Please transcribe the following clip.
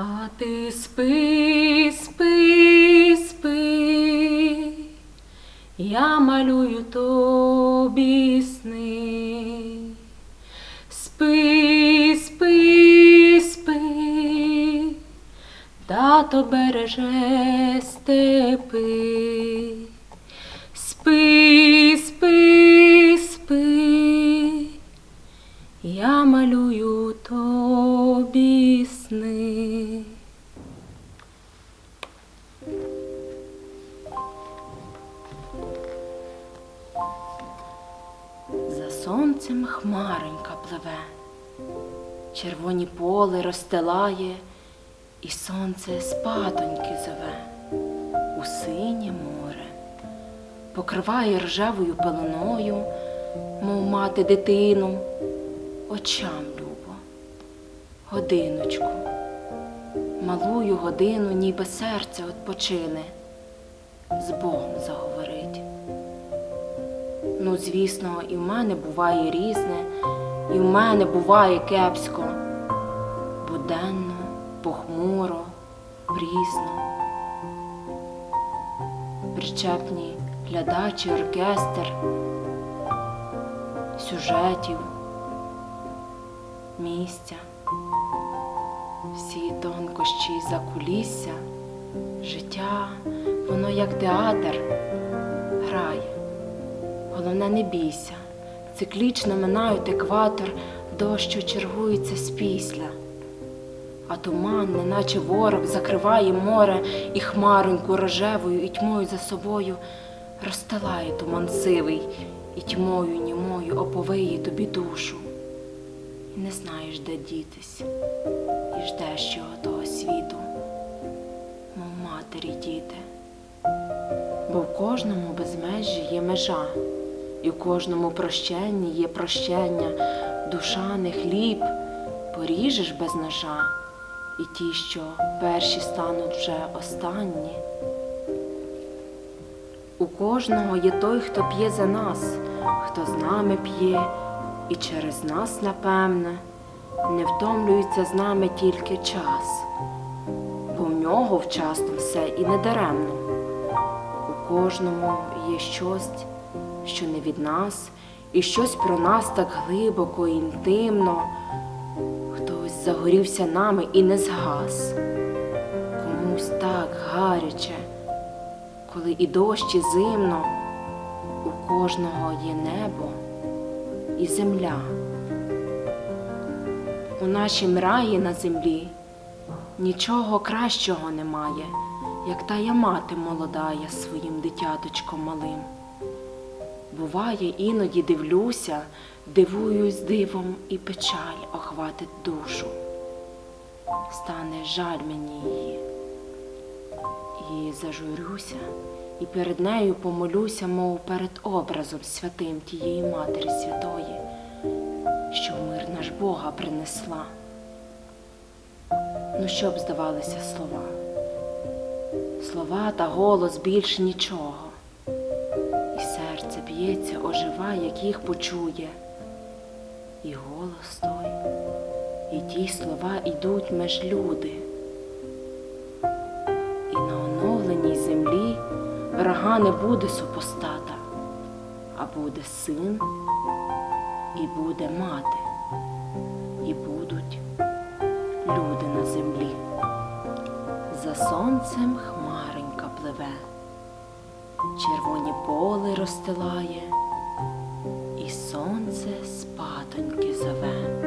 А ти спи, спи, спи, я малюю тобі сни. Спи, спи, спи, тато береже степи. Спи, спи, спи, я малюю тобі сни. Сонцем хмаронька пливе, червоні поли розстилає, і сонце спатоньки зове. У синє море, покриває ржавою пеленою, мов мати дитину, очам любо, годиночку, малую годину, ніби серце отпочине, з Богом заговорить. Ну, звісно, і в мене буває різне, і в мене буває кепсько, буденно, похмуро, прісно. Причепні глядачі, оркестр, сюжетів, місця, всі тонкощі закулісся, життя, воно як театр грає. Головне, не бійся, циклічно минають екватор, дощу чергується з після. А туман, неначе ворог, закриває море і хмароньку рожевою і тьмою за собою розстилає туман сивий, і тьмою німою оповиє тобі душу. І не знаєш, де дітись, і ждеш чого того світу, мов матері діти бо в кожному безмежжі є межа, і в кожному прощенні є прощення, душа не хліб, поріжеш без ножа, і ті, що перші стануть вже останні. У кожного є той, хто п'є за нас, хто з нами п'є, і через нас, напевне, не втомлюється з нами тільки час, бо в нього вчасно все і не даремно. У кожному є щось, що не від нас, і щось про нас так глибоко інтимно. Хтось загорівся нами і не згас. Комусь так гаряче, коли і дощ, і зимно, у кожного є небо і земля. У нашім раї на землі нічого кращого немає як тая мати молодая своїм дитяточком малим. Буває, іноді дивлюся, дивуюсь дивом і печаль охватить душу. Стане жаль мені її. І зажурюся, і перед нею помолюся, мов перед образом святим тієї Матері Святої, що в мир наш Бога принесла. Ну, що б здавалися слова? слова та голос більш нічого. Серце ожива, як їх почує. І голос той, і ті слова йдуть меж люди. І на оновленій землі врага не буде супостата, а буде син, і буде мати, і будуть люди на землі. За сонцем хмаренька пливе, червоні поле розстилає, і сонце спатоньки зове.